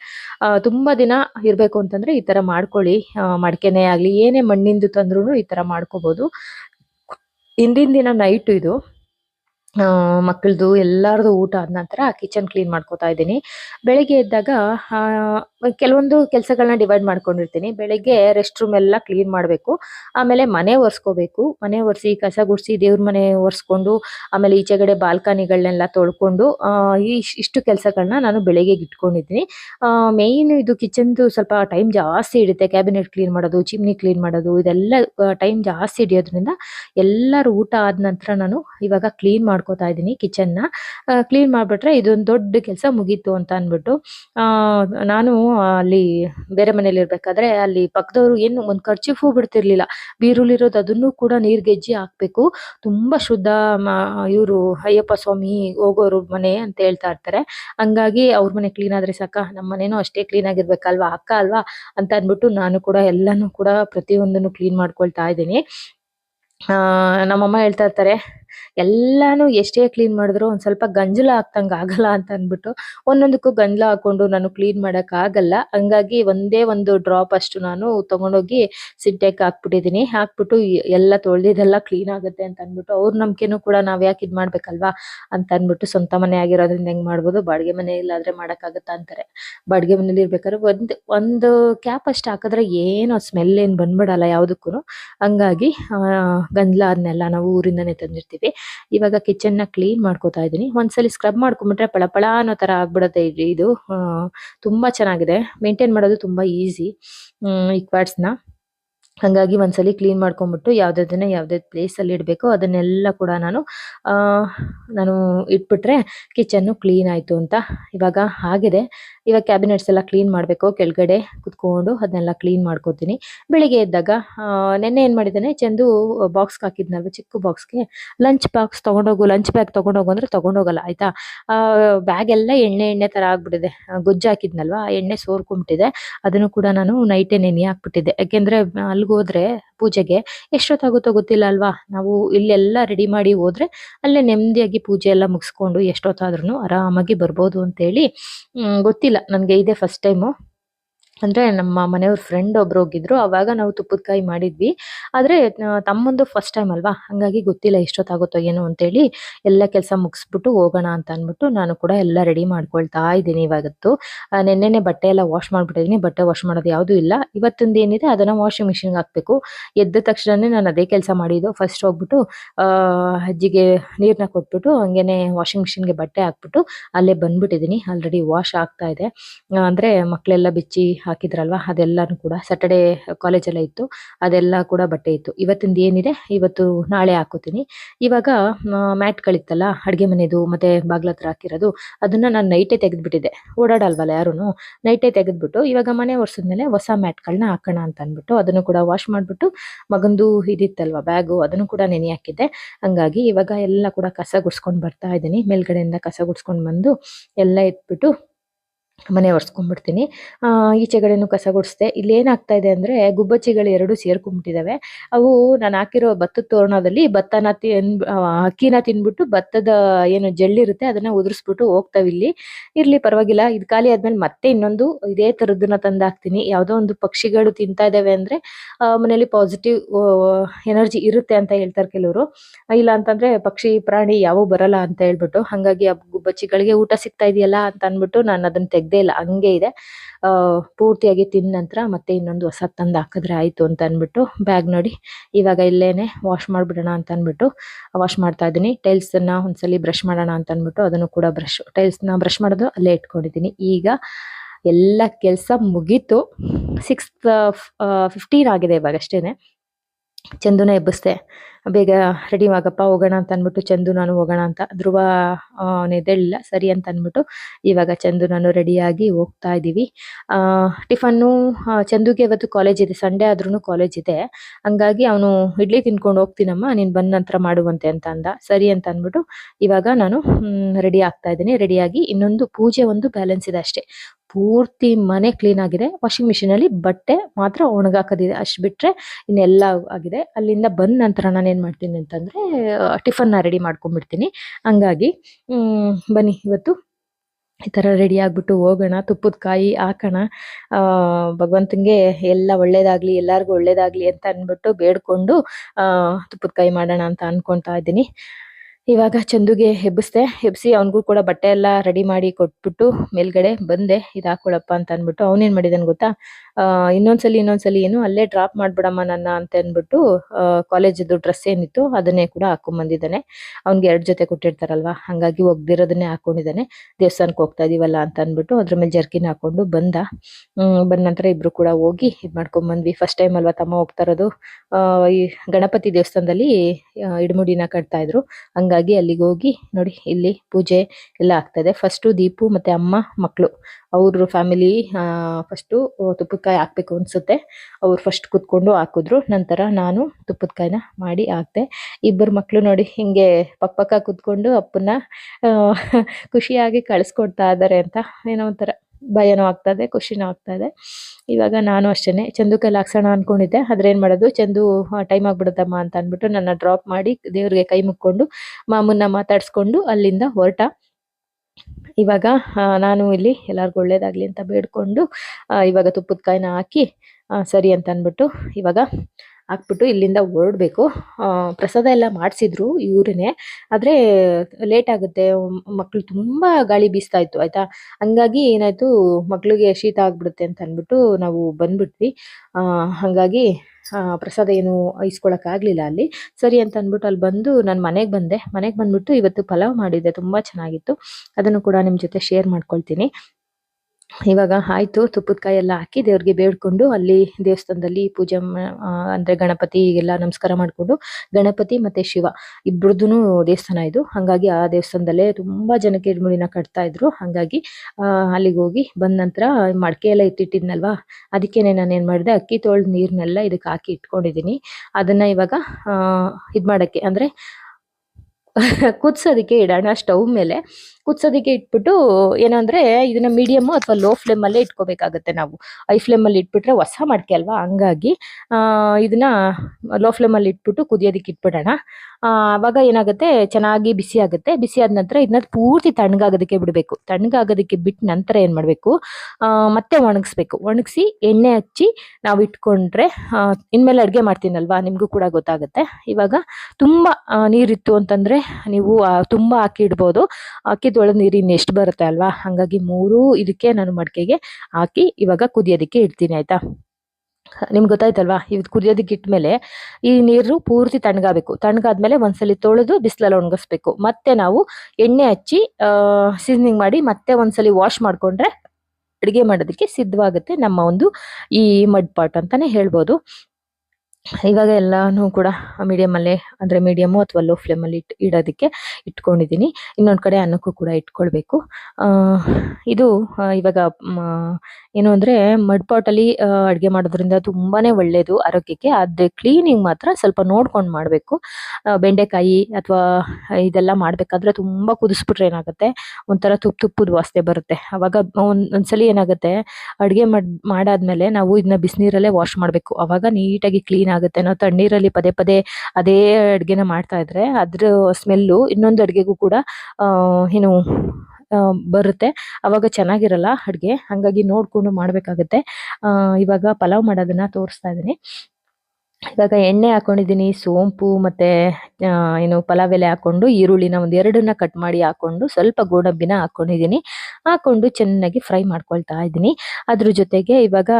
ತುಂಬ ದಿನ ಇರಬೇಕು ಅಂತಂದ್ರೆ ಈ ತರ ಮಾಡ್ಕೊಳ್ಳಿ. ಮಡಿಕೆನೇ ಆಗಲಿ, ಏನೇ ಮಣ್ಣಿಂದು ತಂದ್ರೂ ಈ ತರ ಮಾಡ್ಕೋಬೋದು. ಹಿಂದಿನ ದಿನ ನೈಟ್ ಇದು. ಮಕ್ಕಳದು ಎಲ್ಲರದು ಊಟ ಆದ ನಂತರ ಕಿಚನ್ ಕ್ಲೀನ್ ಮಾಡ್ಕೊತಾ ಇದ್ದೀನಿ. ಬೆಳಗ್ಗೆ ಎದ್ದಾಗ ಕೆಲವೊಂದು ಕೆಲಸಗಳನ್ನ ಡಿವೈಡ್ ಮಾಡ್ಕೊಂಡಿರ್ತೀನಿ. ಬೆಳಿಗ್ಗೆ ರೆಸ್ಟ್ ರೂಮ್ ಎಲ್ಲ ಕ್ಲೀನ್ ಮಾಡಬೇಕು. ಆಮೇಲೆ ಮನೆ ಒರೆಸ್ಕೋಬೇಕು. ಮನೆ ಒರೆಸಿ ಕಸ ಗುಡಿಸಿ ದೇವ್ರ ಮನೆ ಒರೆಸ್ಕೊಂಡು, ಆಮೇಲೆ ಈಚೆಗಡೆ ಬಾಲ್ಕನಿಗಳನ್ನೆಲ್ಲ ತೊಳ್ಕೊಂಡು ಈ ಇಷ್ಟು ಕೆಲಸಗಳನ್ನ ನಾನು ಬೆಳಿಗ್ಗೆ ಇಟ್ಕೊಂಡಿದ್ದೀನಿ. ಮೇಯ್ನ್ ಇದು ಕಿಚನ್ದು ಸ್ವಲ್ಪ ಟೈಮ್ ಜಾಸ್ತಿ ಹಿಡಿಯುತ್ತೆ ಕ್ಯಾಬಿನೆಟ್ ಕ್ಲೀನ್ ಮಾಡೋದು ಚಿಮ್ನಿ ಕ್ಲೀನ್ ಮಾಡೋದು, ಇದೆಲ್ಲ ಟೈಮ್ ಜಾಸ್ತಿ ಹಿಡಿಯೋದ್ರಿಂದ ಎಲ್ಲರೂ ಊಟ ಆದ ನಂತರ ನಾನು ಇವಾಗ ಕ್ಲೀನ್ ಮಾಡ್ಕೋತಾ ಇದ್ದೀನಿ ಕಿಚನ್ನ ಕ್ಲೀನ್ ಮಾಡಿಬಿಟ್ರೆ ಇದೊಂದು ದೊಡ್ಡ ಕೆಲಸ ಮುಗೀತು ಅಂತ ಅಂದ್ಬಿಟ್ಟು ನಾನು ಅಲ್ಲಿ ಬೇರೆ ಮನೇಲಿ ಇರ್ಬೇಕಾದ್ರೆ ಅಲ್ಲಿ ಪಕ್ಕದವರು ಏನು ಒಂದು ಖರ್ಚಿಫು ಬಿಡ್ತಿರ್ಲಿಲ್ಲ. ಬೀರುಲಿರೋದು ಅದನ್ನು ಕೂಡ ನೀರ್ ಗೆಜ್ಜಿ ಹಾಕ್ಬೇಕು. ತುಂಬಾ ಶುದ್ಧ ಇವರು ಅಯ್ಯಪ್ಪ ಸ್ವಾಮಿ ಹೋಗೋರು ಮನೆ ಅಂತ ಹೇಳ್ತಾ ಇರ್ತಾರೆ. ಹಂಗಾಗಿ ಅವ್ರ ಮನೆ ಕ್ಲೀನ್ ಆದ್ರೆ ಸಾಕ. ನಮ್ಮ ಮನೇನು ಅಷ್ಟೇ ಕ್ಲೀನ್ ಆಗಿರ್ಬೇಕಲ್ವಾ? ಅಕ್ಕ ಅಲ್ವಾ? ಅಂತ ಅಂದ್ಬಿಟ್ಟು ನಾನು ಕೂಡ ಎಲ್ಲಾನು ಕೂಡ ಪ್ರತಿಯೊಂದನ್ನು ಕ್ಲೀನ್ ಮಾಡ್ಕೊಳ್ತಾ ಇದ್ದೀನಿ. ನಮ್ಮಮ್ಮ ಹೇಳ್ತಾ ಇರ್ತಾರೆ ಎಲ್ಲಾನು ಎಷ್ಟೇ ಕ್ಲೀನ್ ಮಾಡಿದ್ರು ಒಂದ್ ಸ್ವಲ್ಪ ಗಂಜಲ ಹಾಕ್ದಂಗ್ ಆಗಲ್ಲ ಅಂತ ಅಂದ್ಬಿಟ್ಟು ಒಂದೊಂದಕ್ಕೂ ಗಂಜಲ ಹಾಕೊಂಡು ನಾನು ಕ್ಲೀನ್ ಮಾಡಕ್ ಆಗಲ್ಲ. ಹಂಗಾಗಿ ಒಂದೇ ಒಂದು ಡ್ರಾಪ್ ಅಷ್ಟು ನಾನು ತಗೊಂಡೋಗಿ ಸಿಂಟೆಕ್ ಹಾಕ್ಬಿಟ್ಟಿದೀನಿ. ಹಾಕ್ಬಿಟ್ಟು ಎಲ್ಲ ತೊಳ್ದಿದೆಲ್ಲ ಕ್ಲೀನ್ ಆಗುತ್ತೆ ಅಂತ ಅಂದ್ಬಿಟ್ಟು ಅವ್ರ ನಂಬಿಕೆನೂ ಕೂಡ ನಾವ್ ಯಾಕೆ ಇದ್ ಮಾಡ್ಬೇಕಲ್ವಾ ಅಂತ ಅಂದ್ಬಿಟ್ಟು ಸ್ವಂತ ಮನೆ ಆಗಿರೋದ್ರಿಂದ ಹೆಂಗ್ ಮಾಡ್ಬೋದು? ಬಾಡಿಗೆ ಮನೆ ಇಲ್ಲಾದ್ರೆ ಮಾಡಕ್ಕಾಗತ್ತಾ ಅಂತಾರೆ. ಬಾಡಿಗೆ ಮನೇಲಿ ಇರ್ಬೇಕಾದ್ರೆ ಒಂದ್, ಒಂದು ಕ್ಯಾಪ್ ಅಷ್ಟು ಹಾಕಿದ್ರೆ ಏನೋ ಸ್ಮೆಲ್ ಏನ್ ಬಂದ್ಬಿಡಲ್ಲ ಯಾವ್ದಕ್ಕೂ ಹಂಗಾಗಿ ಗಂಜ್ಲ ಅದನ್ನೆಲ್ಲ ನಾವು ಊರಿಂದನೇ ತಂದಿರ್ತೀವಿ. ಇವಾಗ ಕಿಚನ್ನ ಕ್ಲೀನ್ ಮಾಡ್ಕೋತಾ ಇದೀನಿ ಒಂದ್ಸಲಿ ಸ್ಕ್ರಬ್ ಮಾಡ್ಕೊಂಡ್ಬಿಟ್ರೆ ಪಳಪಳ ಅನ್ನೋ ತರ ಆಗ್ಬಿಡುತ್ತೆ ಇದು. ತುಂಬಾ ಚೆನ್ನಾಗಿದೆ. ಮೇಂಟೈನ್ ಮಾಡೋದು ತುಂಬಾ ಈಸಿ ಈ ಕ್ವಾಡ್ಸ್ನ. ಹಂಗಾಗಿ ಒಂದ್ಸಲ ಕ್ಲೀನ್ ಮಾಡ್ಕೊಂಡ್ಬಿಟ್ಟು ಯಾವ್ದನ್ನ ಯಾವ್ದಾದ್ ಪ್ಲೇಸ್ ಅಲ್ಲಿ ಇಡಬೇಕು, ಅದನ್ನೆಲ್ಲ ಕೂಡ ನಾನು, ಆ, ನಾನು ಇಟ್ಬಿಟ್ರೆ ಕಿಚನ್ನು ಕ್ಲೀನ್ ಆಯ್ತು ಅಂತ ಇವಾಗ ಆಗಿದೆ. ಇವಾಗ ಕ್ಯಾಬಿನೆಟ್ಸ್ ಎಲ್ಲ ಕ್ಲೀನ್ ಮಾಡಬೇಕು, ಕೆಳಗಡೆ ಕುತ್ಕೊಂಡು ಅದನ್ನೆಲ್ಲ ಕ್ಲೀನ್ ಮಾಡ್ಕೋತೀನಿ. ಬೆಳಿಗ್ಗೆ ಎದ್ದಾಗ ನೆನ್ನೆ ಏನ್ ಮಾಡಿದ್ದಾನೆ, ಚೆಂದು ಬಾಕ್ಸ್ ಹಾಕಿದ್ನಲ್ವ, ಚಿಕ್ಕ ಬಾಕ್ಸ್ಗೆ ಲಂಚ್ ಬಾಕ್ಸ್ ತಗೊಂಡೋಗು ಲಂಚ್ ಬ್ಯಾಗ್ ತಗೊಂಡೋಗು ಅಂದ್ರೆ ತಗೊಂಡೋಗಲ್ಲ, ಆಯ್ತಾ? ಬ್ಯಾಗ್ ಎಲ್ಲ ಎಣ್ಣೆ ಎಣ್ಣೆ ತರ ಆಗ್ಬಿಟ್ಟಿದೆ. ಗೊಜ್ಜು ಹಾಕಿದ್ನಲ್ವಾ ಎಣ್ಣೆ ಸೋರ್ಕೊಂಬಿಟ್ಟಿದೆ ಅದನ್ನು ಕೂಡ ನಾನು ನೈಟೇ ನೆನೆ ಹಾಕ್ಬಿಟ್ಟಿದ್ದೆ. ಯಾಕೆಂದ್ರೆ ಹೋದ್ರೆ ಪೂಜೆಗೆ ಎಷ್ಟೊತ್ತಾಗುತ್ತೋ ಗೊತ್ತಿಲ್ಲ ಅಲ್ವಾ? ನಾವು ಇಲ್ಲೆಲ್ಲ ರೆಡಿ ಮಾಡಿ ಹೋದ್ರೆ ಅಲ್ಲೇ ನೆಮ್ಮದಿಯಾಗಿ ಪೂಜೆ ಎಲ್ಲ ಮುಗಿಸ್ಕೊಂಡು ಎಷ್ಟೊತ್ತಾದ್ರೂ ಆರಾಮಾಗಿ ಬರ್ಬೋದು ಅಂತೇಳಿ ಗೊತ್ತಿಲ್ಲ. ನನಗೆ ಇದೇ ಫಸ್ಟ್ ಟೈಮು ಅಂದ್ರೆ ನಮ್ಮ ಮನೆಯವ್ರ ಫ್ರೆಂಡ್ ಒಬ್ರು ಹೋಗಿದ್ರು, ಅವಾಗ ನಾವು ತುಪ್ಪದ ಕಾಯಿ ಮಾಡಿದ್ವಿ. ಆದ್ರೆ ತಮ್ಮಂದು ಫಸ್ಟ್ ಟೈಮ್ ಅಲ್ವಾ? ಹಂಗಾಗಿ ಗೊತ್ತಿಲ್ಲ ಎಷ್ಟೊತ್ತಾಗುತ್ತೋ ಏನೋ ಅಂತೇಳಿ ಎಲ್ಲ ಕೆಲಸ ಮುಗಿಸ್ಬಿಟ್ಟು ಹೋಗೋಣ ಅಂತ ಅನ್ಬಿಟ್ಟು ನಾನು ಕೂಡ ಎಲ್ಲ ರೆಡಿ ಮಾಡ್ಕೊಳ್ತಾ ಇದ್ದೀನಿ ಇವಾಗತ್ತು ನೆನ್ನೆನೆ ಬಟ್ಟೆ ಎಲ್ಲ ವಾಶ್ ಮಾಡ್ಬಿಟ್ಟಿದೀನಿ ಬಟ್ಟೆ ವಾಶ್ ಮಾಡೋದು ಯಾವುದೂ ಇಲ್ಲ. ಇವತ್ತಿಂದ ಏನಿದೆ, ಅದನ್ನ ವಾಷಿಂಗ್ ಮಿಷಿನ್ಗೆ ಹಾಕ್ಬೇಕು. ಎದ್ದ ತಕ್ಷಣನೇ ನಾನು ಅದೇ ಕೆಲಸ ಮಾಡಿದ್ದು. ಫಸ್ಟ್ ಹೋಗ್ಬಿಟ್ಟು ಅಜ್ಜಿಗೆ ನೀರನ್ನ ಕೊಟ್ಬಿಟ್ಟು, ಹಂಗೇನೆ ವಾಷಿಂಗ್ ಮಿಷಿನ್ಗೆ ಬಟ್ಟೆ ಹಾಕ್ಬಿಟ್ಟು ಅಲ್ಲೇ ಬಂದ್ಬಿಟ್ಟಿದ್ದೀನಿ. ಆಲ್ರೆಡಿ ವಾಶ್ ಆಗ್ತಾ ಇದೆ. ಅಂದ್ರೆ ಮಕ್ಕಳೆಲ್ಲ ಬಿಚ್ಚಿ ಹಾಕಿದ್ರಲ್ವಾ? ಅದೆಲ್ಲಾನು ಕೂಡ ಸಾಟರ್ಡೆ ಕಾಲೇಜ್ ಎಲ್ಲ ಇತ್ತು. ಅದೆಲ್ಲ ಕೂಡ ಬಟ್ಟೆ ಇತ್ತು. ಇವತ್ತಿಂದ ಏನಿದೆ? ಇವತ್ತು ನಾಳೆ ಹಾಕೋತೀನಿ. ಇವಾಗ ಮ್ಯಾಟ್ ಗಳಿತ್ತಲ್ಲ ಅಡುಗೆ ಮನೆದು, ಮತ್ತೆ ಬಾಗ್ಲ ಹತ್ರ ಹಾಕಿರೋದು, ಅದನ್ನ ನಾನು ನೈಟೇ ತೆಗೆದ್ಬಿಟ್ಟಿದ್ದೆ. ಓಡಾಡಲ್ವಲ್ಲ ಯಾರು ನೈಟೇ ತೆಗೆದ್ಬಿಟ್ಟು, ಇವಾಗ ಮನೆ ಒರೆಸಿದ್ಮೇಲೆ ಹೊಸ ಮ್ಯಾಟ್ ಮ್ಯಾಟ್ಗಳನ್ನ ಹಾಕೋಣ ಅಂತ ಅಂದ್ಬಿಟ್ಟು ಅದನ್ನು ಕೂಡ ವಾಶ್ ಮಾಡ್ಬಿಟ್ಟು, ಮಗಂದು ಇದಿತ್ತಲ್ವಾ ಬ್ಯಾಗು ಅದನ್ನು ಕೂಡ ನೆನೆ ಹಾಕಿದ್ದೆ. ಹಂಗಾಗಿ ಇವಾಗ ಎಲ್ಲ ಕೂಡ ಕಸ ಗುಡ್ಸ್ಕೊಂಡು ಬರ್ತಾ ಇದ್ದೀನಿ. ಮೇಲ್ಗಡೆಯಿಂದ ಕಸ ಗುಡ್ಸ್ಕೊಂಡು ಬಂದು ಎಲ್ಲ ಎತ್ಬಿಟ್ಟು ಮನೆ ಒರೆಸ್ಕೊಂಡ್ಬಿಡ್ತೀನಿ. ಈಚೆಗಡೆನೂ ಕಸ ಗುಡಿಸ್ದೆ. ಇಲ್ಲಿ ಏನಾಗ್ತಾ ಇದೆ ಅಂದ್ರೆ ಗುಬ್ಬಚ್ಚಿಗಳು ಎರಡು ಸೇರ್ಕೊಂಡ್ಬಿಟ್ಟಿದಾವೆ. ಅವು ನಾನು ಹಾಕಿರೋ ಭತ್ತದ ತೋರಣದಲ್ಲಿ ಭತ್ತನ ತಿನ್ ಅಕ್ಕಿನ ತಿನ್ಬಿಟ್ಟು ಭತ್ತದ ಏನು ಜಳ್ಳಿರುತ್ತೆ ಅದನ್ನ ಉದುರಿಸ್ಬಿಟ್ಟು ಹೋಗ್ತಾವೆ ಇಲ್ಲಿ. ಇರ್ಲಿ, ಪರವಾಗಿಲ್ಲ. ಇದು ಖಾಲಿ ಆದ್ಮೇಲೆ ಮತ್ತೆ ಇನ್ನೊಂದು ಇದೇ ತರದನ್ನ ತಂದು ಹಾಕ್ತೀನಿ ಯಾವುದೋ ಒಂದು ಪಕ್ಷಿಗಳು ತಿಂತಾ ಇದ್ದಾವೆ ಅಂದ್ರೆ ಮನೇಲಿ ಪಾಸಿಟಿವ್ ಎನರ್ಜಿ ಇರುತ್ತೆ ಅಂತ ಹೇಳ್ತಾರೆ ಕೆಲವರು. ಇಲ್ಲ ಅಂತಂದ್ರೆ ಪಕ್ಷಿ, ಪ್ರಾಣಿ ಯಾವೂ ಬರಲ್ಲ ಅಂತ ಹೇಳ್ಬಿಟ್ಟು, ಹಾಗಾಗಿ ಆ ಗುಬ್ಬಚ್ಚಿಗಳಿಗೆ ಊಟ ಸಿಗ್ತಾ ಇದೆಯಲ್ಲ ಅಂತ ಅಂದ್ಬಿಟ್ಟು ನಾನು ಅದನ್ನ ತೆಗ್ದೇ ಇಲ್ಲ, ಹಂಗೆ ಇದೆ. ಪೂರ್ತಿಯಾಗಿ ತಿಂದ ನಂತರ ಮತ್ತೆ ಇನ್ನೊಂದು ಹೊಸ ತಂದು ಹಾಕಿದ್ರೆ ಆಯ್ತು ಅಂತ ಅನ್ಬಿಟ್ಟು ಬ್ಯಾಗ್ ನೋಡಿ, ಇವಾಗ ಇಲ್ಲೇನೆ ವಾಶ್ ಮಾಡ್ಬಿಡೋಣ ಅಂತ ಅನ್ಬಿಟ್ಟು ವಾಶ್ ಮಾಡ್ತಾ ಇದ್ದೀನಿ. ಟೈಲ್ಸ್ ಅನ್ನ ಒಂದ್ಸಲಿ ಬ್ರಷ್ ಮಾಡೋಣ ಅಂತ ಅನ್ಬಿಟ್ಟು ಅದನ್ನು ಕೂಡ ಬ್ರಷ್ ಟೈಲ್ಸ್ನ ಬ್ರಷ್ ಮಾಡೋದು ಅಲ್ಲೇ ಇಟ್ಕೊಂಡಿದ್ದೀನಿ. ಈಗ ಎಲ್ಲ ಕೆಲಸ ಮುಗೀತು. ಸಿಕ್ಸ್ ಫಿಫ್ಟೀನ್ ಆಗಿದೆ ಇವಾಗ ಅಷ್ಟೇನೆ. ಚಂದುನ ಎಬ್ಬಿಸ್ದೆ. ಬೇಗ ರೆಡಿ ಆಗಪ್ಪ, ಹೋಗೋಣ ಅಂತ ಅಂದ್ಬಿಟ್ಟು ಚಂದು ನಾನು ಹೋಗೋಣ ಅಂತ. ಧ್ರುವ ಎದ್ದೇಳಿಲ್ಲ, ಸರಿ ಅಂತ ಅಂದ್ಬಿಟ್ಟು ಇವಾಗ ಚಂದು ನಾನು ರೆಡಿಯಾಗಿ ಹೋಗ್ತಾ ಇದ್ದೀವಿ ಟಿಫನ್ನು ಚಂದುಗೆ ಇವತ್ತು ಕಾಲೇಜ್ ಇದೆ ಸಂಡೇ ಆದ್ರೂ ಕಾಲೇಜ್ ಇದೆ. ಹಂಗಾಗಿ ಅವನು ಇಡ್ಲಿ ತಿನ್ಕೊಂಡು ಹೋಗ್ತೀನಮ್ಮ, ನೀನು ಬಂದ ನಂತರ ಮಾಡುವಂತೆ ಅಂತ ಅಂದ. ಸರಿ ಅಂತ ಅಂದ್ಬಿಟ್ಟು ಇವಾಗ ನಾನು ರೆಡಿ ಆಗ್ತಾ ಇದ್ದೀನಿ. ರೆಡಿಯಾಗಿ ಇನ್ನೊಂದು ಪೂಜೆ ಒಂದು ಬ್ಯಾಲೆನ್ಸ್ ಇದೆ ಅಷ್ಟೇ. ಪೂರ್ತಿ ಮನೆ ಕ್ಲೀನ್ ಆಗಿದೆ. ವಾಷಿಂಗ್ ಮಿಷಿನ್ ಅಲ್ಲಿ ಬಟ್ಟೆ ಮಾತ್ರ ಒಣಗಾಕೋದಿದೆ. ಅಷ್ಟು ಬಿಟ್ರೆ ಇನ್ನೆಲ್ಲ ಆಗಿದೆ. ಅಲ್ಲಿಂದ ಬಂದ ನಂತರ ನಾನು ಏನ್ ಮಾಡ್ತೀನಿ ಅಂತಂದ್ರೆ ಟಿಫನ್ನ ರೆಡಿ ಮಾಡ್ಕೊಂಡ್ಬಿಡ್ತೀನಿ. ಹಂಗಾಗಿ ಬನ್ನಿ ಇವತ್ತು ಈ ಥರ ರೆಡಿ ಆಗ್ಬಿಟ್ಟು ಹೋಗೋಣ. ತುಪ್ಪದ ಕಾಯಿ ಹಾಕೋಣ. ಭಗವಂತನಿಗೆ ಎಲ್ಲ ಒಳ್ಳೇದಾಗಲಿ, ಎಲ್ಲರಿಗೂ ಒಳ್ಳೇದಾಗಲಿ ಅಂತ ಅಂದ್ಬಿಟ್ಟು ಬೇಡ್ಕೊಂಡು ತುಪ್ಪದ ಕಾಯಿ ಮಾಡೋಣ ಅಂತ ಅನ್ಕೊಂತಾ ಇದ್ದೀನಿ. ಇವಾಗ ಚಂದುಗೆ ಹೆಬ್ಬಿಸ್ದೆ, ಹೆಬ್ಸಿ ಅವನಿಗೂ ಕೂಡ ಬಟ್ಟೆ ಎಲ್ಲ ರೆಡಿ ಮಾಡಿ ಕೊಟ್ಬಿಟ್ಟು ಮೇಲ್ಗಡೆ ಬಂದೆ, ಇದು ಹಾಕೊಳಪ್ಪ ಅಂತ ಅಂದ್ಬಿಟ್ಟು. ಅವನೇನ್ ಮಾಡಿದಾನೆ ಗೊತ್ತಾ? ಇನ್ನೊಂದ್ಸಲಿ ಇನ್ನೊಂದ್ಸಲಿ ಏನು, ಅಲ್ಲೇ ಡ್ರಾಪ್ ಮಾಡ್ಬಿಡಮ್ಮ ನನ್ನ ಅಂತ ಅಂದ್ಬಿಟ್ಟು ಕಾಲೇಜದ್ದು ಡ್ರೆಸ್ ಏನಿತ್ತು ಅದನ್ನೇ ಕೂಡ ಹಾಕೊಂಡ್ ಬಂದಿದ್ದಾನೆ ಅವ್ನಿಗೆ ಎರಡ್ ಜೊತೆ ಕೊಟ್ಟಿರ್ತಾರಲ್ವಾ, ಹಂಗಾಗಿ ಒಗ್ದಿರೋದನ್ನೇ ಹಾಕೊಂಡಿದ್ದಾನೆ. ದೇವಸ್ಥಾನಕ್ಕೆ ಹೋಗ್ತಾ ಇದೀವಲ್ಲ ಅಂತ ಅಂದ್ಬಿಟ್ಟು ಅದ್ರ ಮೇಲೆ ಜರ್ಕಿನ್ ಹಾಕೊಂಡು ಬಂದ. ಬಂದ ನಂತರ ಇಬ್ರು ಕೂಡ ಹೋಗಿ ಇದು ಮಾಡ್ಕೊಂಡ್ ಬಂದ್ವಿ ಫಸ್ಟ್ ಟೈಮ್ ಅಲ್ವಾ ತಮ್ಮ ಹೋಗ್ತಾ ಇರೋದು? ಈ ಗಣಪತಿ ದೇವಸ್ಥಾನದಲ್ಲಿ ಇಡಮುಡಿನ ಕಟ್ತಾ ಇದ್ರು. ಹಂಗಾಗಿ ಅಲ್ಲಿಗೆ ಹೋಗಿ ನೋಡಿ, ಇಲ್ಲಿ ಪೂಜೆ ಎಲ್ಲ ಆಗ್ತದೆ. ಫಸ್ಟು ದೀಪು ಮತ್ತೆ ಅಮ್ಮ ಮಕ್ಕಳು ಅವ್ರ ಫ್ಯಾಮಿಲಿ ಫಸ್ಟು ತುಪ್ಪದಕಾಯಿ ಹಾಕ್ಬೇಕು ಅನ್ಸುತ್ತೆ. ಅವ್ರು ಫಸ್ಟ್ ಕುತ್ಕೊಂಡು ಹಾಕಿದ್ರು. ನಂತರ ನಾನು ತುಪ್ಪದಕಾಯಿನ ಮಾಡಿ ಹಾಕ್ದೆ. ಇಬ್ಬರು ಮಕ್ಕಳು ನೋಡಿ, ಹಿಂಗೆ ಪಕ್ಕ ಪಕ್ಕ ಕುತ್ಕೊಂಡು ಅಪ್ಪನ ಖುಷಿಯಾಗಿ ಕಳಿಸ್ಕೊಡ್ತಾ ಇದ್ದಾರೆ ಅಂತ ಏನೋ ಒಂಥರ. ಭಯನೂ ಇದೆ ಖುಷಿನೂ ಆಗ್ತಾ ಇದೆ ಇವಾಗ ನಾನು ಅಷ್ಟೇ ಚಂದು ಕೈಲಿ ಹಾಕ್ಸೋಣ ಅನ್ಕೊಂಡಿದ್ದೆ. ಆದ್ರೆ ಏನ್ ಮಾಡೋದು? ಚಂದು ಟೈಮ್ ಆಗ್ಬಿಡುತ್ತಮ್ಮ ಅಂತ ಅನ್ಬಿಟ್ಟು ನನ್ನ ಡ್ರಾಪ್ ಮಾಡಿ ದೇವ್ರಿಗೆ ಕೈ ಮುಕ್ಕೊಂಡು, ಮಾಮನ್ನ ಮಾತಾಡಿಸ್ಕೊಂಡು ಅಲ್ಲಿಂದ ಹೊರಟ. ಇವಾಗ ನಾನು ಇಲ್ಲಿ ಎಲ್ಲರಿಗೂ ಒಳ್ಳೇದಾಗಲಿ ಅಂತ ಬೇಡ್ಕೊಂಡು ಇವಾಗ ತುಪ್ಪದ ಕಾಯಿನ ಹಾಕಿ ಸರಿ ಅಂತ ಅನ್ಬಿಟ್ಟು ಇವಾಗ ಹಾಕ್ಬಿಟ್ಟು ಇಲ್ಲಿಂದ ಹೊರಡಬೇಕು. ಪ್ರಸಾದ ಎಲ್ಲ ಮಾಡಿಸಿದ್ರು ಇವರೇ ಆದರೆ ಲೇಟ್ ಆಗುತ್ತೆ. ಮಕ್ಕಳು ತುಂಬ ಗಾಳಿ ಬೀಸ್ತಾ ಇತ್ತು, ಆಯಿತಾ? ಹಂಗಾಗಿ ಏನಾಯಿತು ಮಕ್ಕಳಿಗೆ ಶೀತ ಆಗ್ಬಿಡುತ್ತೆ ಅಂತ ಅಂದ್ಬಿಟ್ಟು ನಾವು ಬಂದ್ಬಿಟ್ವಿ. ಹಂಗಾಗಿ ಪ್ರಸಾದ ಏನು ಇಸ್ಕೊಳಕ್ಕಾಗಲಿಲ್ಲ ಅಲ್ಲಿ. ಸರಿ ಅಂತ ಅಂದ್ಬಿಟ್ಟು ಅಲ್ಲಿ ಬಂದು ನಾನು ಮನೆಗೆ ಬಂದೆ. ಮನೆಗೆ ಬಂದ್ಬಿಟ್ಟು ಇವತ್ತು ಪಲಾವ್ ಮಾಡಿದ್ದೆ. ತುಂಬ ಚೆನ್ನಾಗಿತ್ತು. ಅದನ್ನು ಕೂಡ ನಿಮ್ಮ ಜೊತೆ ಶೇರ್ ಮಾಡ್ಕೊಳ್ತೀನಿ. ಇವಾಗ ಆಯ್ತು, ತುಪ್ಪದ ಕಾಯಿ ಎಲ್ಲ ಹಾಕಿ ದೇವ್ರಿಗೆ ಬೇಡ್ಕೊಂಡು ಅಲ್ಲಿ ದೇವಸ್ಥಾನದಲ್ಲಿ ಪೂಜೆ ಅಂದ್ರೆ ಗಣಪತಿ ಎಲ್ಲ ನಮಸ್ಕಾರ ಮಾಡಿಕೊಂಡು ಗಣಪತಿ ಮತ್ತೆ ಶಿವ ಇಬ್ಬರದ್ದು ದೇವಸ್ಥಾನ ಇದು. ಹಂಗಾಗಿ ಆ ದೇವಸ್ಥಾನದಲ್ಲೇ ತುಂಬಾ ಜನಕ್ಕೆ ಇಡ್ಮುಡಿನ ಕಟ್ತಾ ಇದ್ರು. ಹಂಗಾಗಿ ಅಲ್ಲಿಗೆ ಹೋಗಿ ಬಂದ ನಂತರ ಮಡಕೆ ಎಲ್ಲ ಇಟ್ಟಿಟ್ಟಿದ್ನಲ್ವಾ, ಅದಕ್ಕೇನೆ ನಾನು ಏನ್ ಮಾಡಿದೆ, ಅಕ್ಕಿ ತೊಳೆದ ನೀರ್ನೆಲ್ಲ ಇದಕ್ಕೆ ಹಾಕಿ ಇಟ್ಕೊಂಡಿದ್ದೀನಿ. ಅದನ್ನ ಇವಾಗ ಇದ್ ಮಾಡಕ್ಕೆ, ಅಂದ್ರೆ ಕುದ್ಸೋದಕ್ಕೆ ಇಡೋಣ ಸ್ಟವ್ ಮೇಲೆ. ಕುದಿಸೋದಕ್ಕೆ ಇಟ್ಬಿಟ್ಟು ಏನಂದರೆ ಇದನ್ನ ಮೀಡಿಯಮ್ಮು ಅಥವಾ ಲೋ ಫ್ಲೇಮ್ ಇಟ್ಕೋಬೇಕಾಗುತ್ತೆ ನಾವು. ಐ ಫ್ಲೇಮ್ ಅಲ್ಲಿ ಇಟ್ಬಿಟ್ರೆ ಹೊಸ ಮಡಿಕೆ ಅಲ್ವಾ? ಹಂಗಾಗಿ ಇದನ್ನ ಲೋ ಫ್ಲೇಮ್ ಅಲ್ಲಿ ಇಟ್ಬಿಟ್ಟು ಕುದಿಯೋದಕ್ಕೆ ಇಟ್ಬಿಡೋಣ. ಆವಾಗ ಏನಾಗುತ್ತೆ? ಚೆನ್ನಾಗಿ ಬಿಸಿ ಆಗುತ್ತೆ. ಬಿಸಿ ಆದ ನಂತರ ಇದನ್ನ ಪೂರ್ತಿ ತಣ್ಣಗಾಗೋದಕ್ಕೆ ಬಿಡಬೇಕು. ತಣ್ಣಗಾಗೋದಕ್ಕೆ ಬಿಟ್ಟ ನಂತರ ಏನು ಮಾಡಬೇಕು? ಮತ್ತೆ ಒಣಗಿಸ್ಬೇಕು. ಒಣಗಿಸಿ ಎಣ್ಣೆ ಹಚ್ಚಿ ನಾವು ಇಟ್ಕೊಂಡ್ರೆ ಇನ್ಮೇಲೆ ಅಡುಗೆ ಮಾಡ್ತೀನಲ್ವಾ? ನಿಮಗೂ ಕೂಡ ಗೊತ್ತಾಗುತ್ತೆ. ಇವಾಗ ತುಂಬಾ ನೀರಿತ್ತು ಅಂತಂದ್ರೆ ನೀವು ತುಂಬ ಹಾಕಿ ಇಡ್ಬೋದು. ಅಕ್ಕಿ ತೊಳೆದ ನೀರು ಇನ್ನು ಎಷ್ಟು ಬರುತ್ತೆ ಅಲ್ವಾ? ಹಾಗಾಗಿ ಮೂರು ಇದಕ್ಕೆ ನಾನು ಮಡಿಕೆಗೆ ಹಾಕಿ ಇವಾಗ ಕುದಿಯೋದಕ್ಕೆ ಇಡ್ತೀನಿ, ಆಯಿತಾ? ನಿಮ್ಗೆ ಗೊತ್ತಾಯ್ತಲ್ವಾ? ಇದು ಕುದಿಯೋದಕ್ಕೆ ಇಟ್ಮೇಲೆ ಈ ನೀರು ಪೂರ್ತಿ ತಣ್ಣಗಾಗಬೇಕು ತಣ್ಣಗಾದ್ಮೇಲೆ ಒಂದ್ಸಲಿ ತೊಳೆದು ಬಿಸಿಲಲ್ಲಿ ಒಣಗಿಸ್ಬೇಕು. ಮತ್ತೆ ನಾವು ಎಣ್ಣೆ ಹಚ್ಚಿ ಸೀಸನಿಂಗ್ ಮಾಡಿ ಮತ್ತೆ ಒಂದ್ಸಲಿ ವಾಶ್ ಮಾಡಿಕೊಂಡ್ರೆ ಅಡುಗೆ ಮಾಡೋದಕ್ಕೆ ಸಿದ್ಧವಾಗುತ್ತೆ ನಮ್ಮ ಒಂದು ಈ ಮಡ್ ಪಾಟ್ ಅಂತಾನೆ ಹೇಳ್ಬೋದು. ಇವಾಗ ಎಲ್ಲಾನು ಕೂಡ ಮೀಡಿಯಂ ಅಲ್ಲೇ ಅಂದ್ರೆ ಮೀಡಿಯಮ್ ಅಥವಾ ಲೋ ಫ್ಲೇಮ್ ಅಲ್ಲಿ ಇಟ್ ಇಡೋದಕ್ಕೆ ಇಟ್ಕೊಂಡಿದ್ದೀನಿ. ಇನ್ನೊಂದ್ ಕಡೆ ಅನ್ನಕ್ಕೂ ಕೂಡ ಇಟ್ಕೊಳ್ಬೇಕು. ಇದು ಇವಾಗ ಏನು ಅಂದ್ರೆ ಮಡ್ ಪಾಟ್ ಅಲ್ಲಿ ಆ, ಅಡ್ಗೆ ಮಾಡೋದ್ರಿಂದ ತುಂಬಾನೇ ಒಳ್ಳೇದು ಆರೋಗ್ಯಕ್ಕೆ. ಅದೇ ಕ್ಲೀನಿಂಗ್ ಮಾತ್ರ ಸ್ವಲ್ಪ ನೋಡ್ಕೊಂಡು ಮಾಡ್ಬೇಕು. ಬೆಂಡೆಕಾಯಿ ಅಥವಾ ಇದೆಲ್ಲ ಮಾಡ್ಬೇಕಾದ್ರೆ ತುಂಬಾ ಕುದಿಸ್ಬಿಟ್ರೆ ಏನಾಗುತ್ತೆ? ಒಂಥರ ತುಪ್ಪ ತುಪ್ಪದ ವಾಸನೆ ಬರುತ್ತೆ. ಅವಾಗ ಒಂದ್ ಒಂದ್ಸಲಿ ಏನಾಗುತ್ತೆ? ಅಡುಗೆ ಮಾಡ್ ಮಾಡಾದ್ಮೇಲೆ ನಾವು ಇದನ್ನ ಬಿಸಿನೀರಲ್ಲೇ ವಾಶ್ ಮಾಡಬೇಕು. ಅವಾಗ ನೀಟಾಗಿ ಕ್ಲೀನ್ ಆಗುತ್ತೆ ನಾವು ತಣ್ಣೀರಲ್ಲಿ ಪದೇ ಪದೇ ಅದೇ ಅಡುಗೆನ ಮಾಡ್ತಾ ಇದ್ರೆ ಅದ್ರ ಸ್ಮೆಲ್ಲು ಇನ್ನೊಂದು ಅಡುಗೆಗೂ ಕೂಡ ಏನು ಬರುತ್ತೆ. ಅವಾಗ ಚೆನ್ನಾಗಿರಲ್ಲ ಅಡುಗೆ. ಹಾಗಾಗಿ ನೋಡ್ಕೊಂಡು ಮಾಡಬೇಕಾಗುತ್ತೆ. ಇವಾಗ ಪಲಾವ್ ಮಾಡೋದನ್ನ ತೋರಿಸ್ತಾ ಇದ್ದೀನಿ. ಇವಾಗ ಎಣ್ಣೆ ಹಾಕೊಂಡಿದ್ದೀನಿ, ಸೋಂಪು ಮತ್ತು ಏನು ಪಲಾವ್ ಎಲೆ ಹಾಕೊಂಡು ಈರುಳ್ಳಿನ ಒಂದು ಎರಡನ್ನ ಕಟ್ ಮಾಡಿ ಹಾಕ್ಕೊಂಡು ಸ್ವಲ್ಪ ಗೋಡಂಬಿನ ಹಾಕೊಂಡಿದ್ದೀನಿ. ಹಾಕ್ಕೊಂಡು ಚೆನ್ನಾಗಿ ಫ್ರೈ ಮಾಡ್ಕೊಳ್ತಾ ಇದ್ದೀನಿ. ಅದ್ರ ಜೊತೆಗೆ ಇವಾಗ